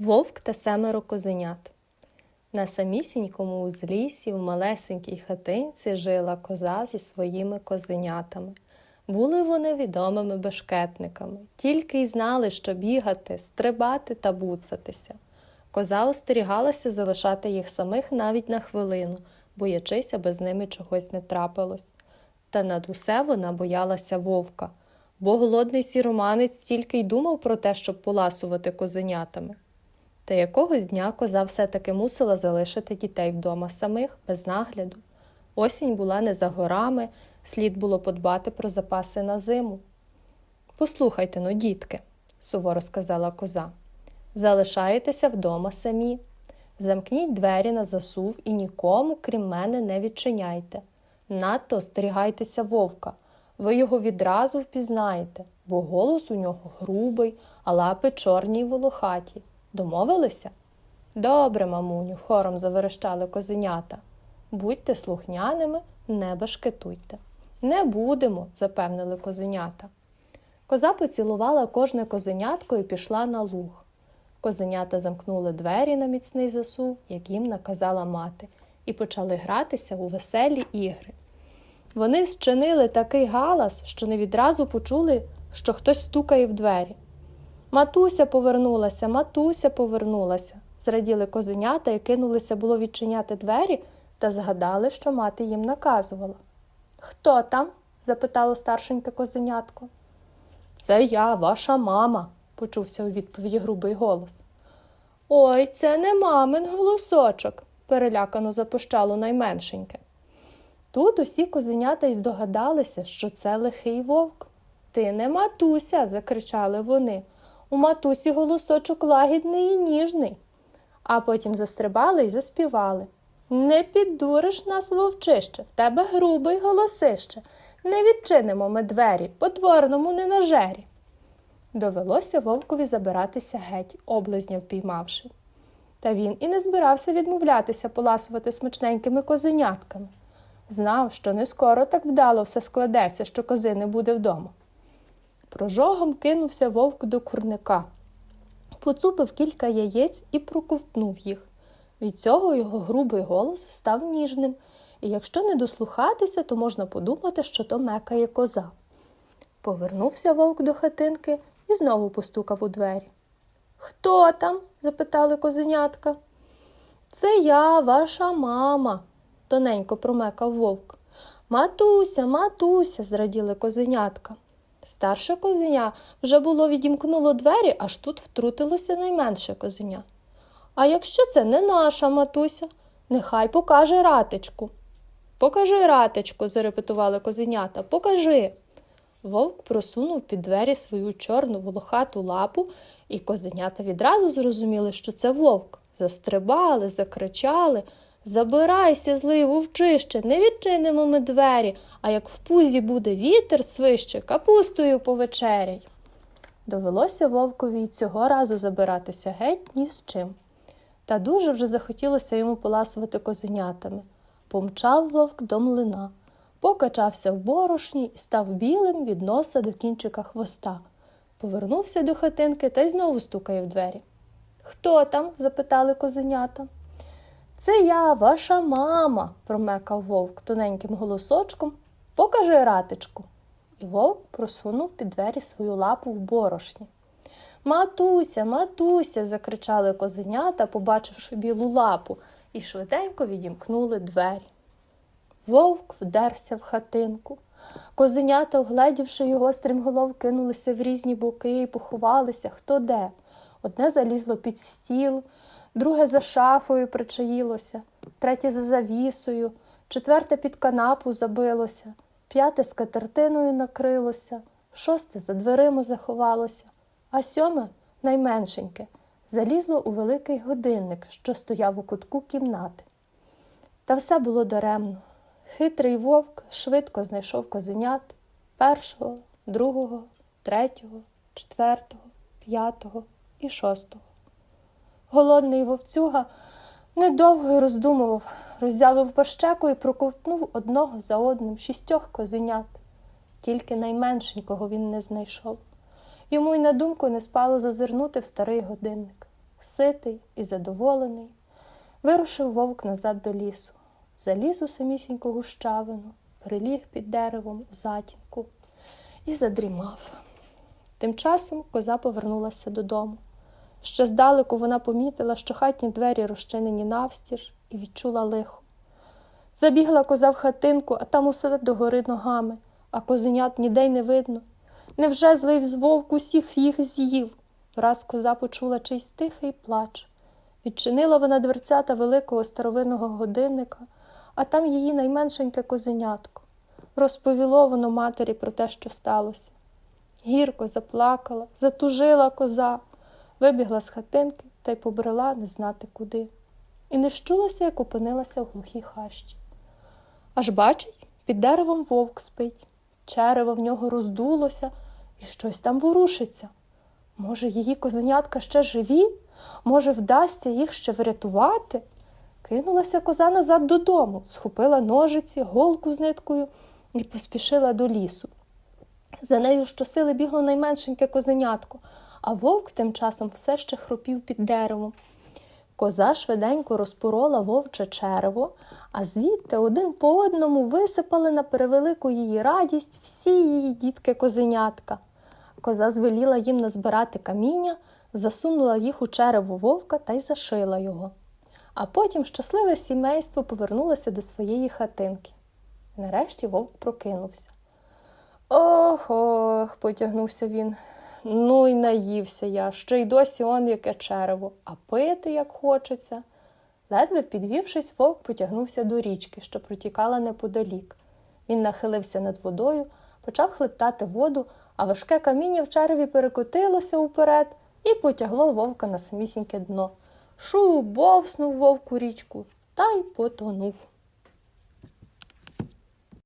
Вовк та семеро козенят. На самісінькому узліссі в малесенькій хатинці жила коза зі своїми козенятами. Були вони відомими бешкетниками, тільки й знали, що бігати, стрибати та буцатися. Коза остерігалася залишати їх самих навіть на хвилину, боячись, аби з ними чогось не трапилось. Та над усе вона боялася вовка, бо голодний сіроманець тільки й думав про те, щоб поласувати козенятами. Та якогось дня коза все-таки мусила залишити дітей вдома самих, без нагляду. Осінь була не за горами, слід було подбати про запаси на зиму. Послухайте но, дітки, суворо сказала коза. Залишаєтеся вдома самі. Замкніть двері на засув і нікому, крім мене, не відчиняйте. Надто остерігайтеся вовка. Ви його відразу впізнаєте, бо голос у нього грубий, а лапи чорні й волохаті. Домовилися? Добре, мамуню, хором заверещали козенята. Будьте слухняними, не башкетуйте. Не будемо, запевнили козенята. Коза поцілувала кожне козенятко і пішла на луг. Козенята замкнули двері на міцний засув, як їм наказала мати, і почали гратися у веселі ігри. Вони зчинили такий галас, що не відразу почули, що хтось стукає в двері. Матуся повернулася, матуся повернулася, зраділи козенята і кинулися було відчиняти двері та згадали, що мати їм наказувала. Хто там? запитало старшеньке козенятко. Це я, ваша мама, почувся у відповіді грубий голос. Ой, це не мамин голосочок, перелякано запищало найменшеньке. Тут усі козенята й здогадалися, що це лихий вовк. Ти не матуся, закричали вони. У матусі голосочок лагідний і ніжний. А потім застрибали і заспівали. Не піддуриш нас, вовчище, в тебе грубий голосище. Не відчинимо ми двері, по дворному не нажері. Довелося вовкові забиратися геть, облизня впіймавши. Та він і не збирався відмовлятися поласувати смачненькими козенятками. Знав, що не скоро так вдало все складеться, що кози не буде вдома. Прожогом кинувся вовк до курника, поцупив кілька яєць і проковтнув їх. Від цього його грубий голос став ніжним, і якщо не дослухатися, то можна подумати, що то мекає коза. Повернувся вовк до хатинки і знову постукав у двері. Хто там? запитали козенятка. Це я, ваша мама, тоненько промекав вовк. Матуся, матуся, зраділи козенятка. Старше козеня вже було відімкнуло двері, аж тут втрутилося найменше козеня. А якщо це не наша матуся, нехай покаже ратичку. Покажи ратичку, зарепетували козенята, покажи. Вовк просунув під двері свою чорну волохату лапу, і козенята відразу зрозуміли, що це вовк. Застрибали, закричали. Забирайся, злий вовчище, не відчинимо ми двері, а як в пузі буде вітер свище, капустою повечеряй. Довелося вовкові й цього разу забиратися геть ні з чим. Та дуже вже захотілося йому поласувати козенятами. Помчав вовк до млина, покачався в борошні і став білим від носа до кінчика хвоста. Повернувся до хатинки та й знову стукає в двері. Хто там? запитали козенята. Це я, ваша мама, промекав вовк тоненьким голосочком. Покажи ратичку. І вовк просунув під двері свою лапу в борошні. Матуся, матуся, закричали козенята, побачивши білу лапу, і швиденько відімкнули двері. Вовк вдерся в хатинку. Козенята, огледівши його, стрімголов, кинулися в різні боки і поховалися хто де. Одне залізло під стіл, друге за шафою причаїлося, третє за завісою, четверте під канапу забилося, п'яте з катертиною накрилося, шосте за дверима заховалося, а сьоме найменшеньке залізло у великий годинник, що стояв у кутку кімнати. Та все було даремно. Хитрий вовк швидко знайшов козенят першого, другого, третього, четвертого, п'ятого і шостого. Голодний вовцюга недовго роздумував, роззявив пащеку і проковтнув одного за одним шістьох козенят. Тільки найменшенького він не знайшов. Йому й на думку не спало зазирнути в старий годинник. Ситий і задоволений, вирушив вовк назад до лісу, заліз у самісіньку гущавину, приліг під деревом у затінку і задрімав. Тим часом коза повернулася додому. Ще здалеку вона помітила, що хатні двері розчинені навстіж, і відчула лихо. Забігла коза в хатинку, а там усе догори ногами, а козенят ніде й не видно. Невже злий вовк усіх їх з'їв? Враз коза почула чийсь тихий плач. Відчинила вона дверцята великого старовинного годинника, а там її найменшеньке козенятко. Розповіло воно матері про те, що сталося. Гірко заплакала, затужила коза, вибігла з хатинки та й побрела не знати куди. І не щулася, як опинилася в глухій хащі. Аж бачить, під деревом вовк спить. Черево в нього роздулося і щось там ворушиться. Може, її козенятка ще живі? Може, вдасться їх ще врятувати? Кинулася коза назад додому, схопила ножиці, голку з ниткою і поспішила до лісу. За нею щосили бігло найменшеньке козенятко, а вовк тим часом все ще хропів під деревом. Коза швиденько розпорола вовче черево, а звідти один по одному висипали на перевелику її радість всі її дітки козенятка. Коза звеліла їм назбирати каміння, засунула їх у черево вовка та й зашила його. А потім щасливе сімейство повернулося до своєї хатинки. Нарешті вовк прокинувся. Ох, ох, потягнувся він. Ну й наївся я, ще й досі он яке черево, а пити як хочеться. Ледве підвівшись, вовк потягнувся до річки, що протікала неподалік. Він нахилився над водою, почав хлептати воду, а важке каміння в череві перекотилося уперед і потягло вовка на самісіньке дно. Шу, бовснув вовк у річку та й потонув.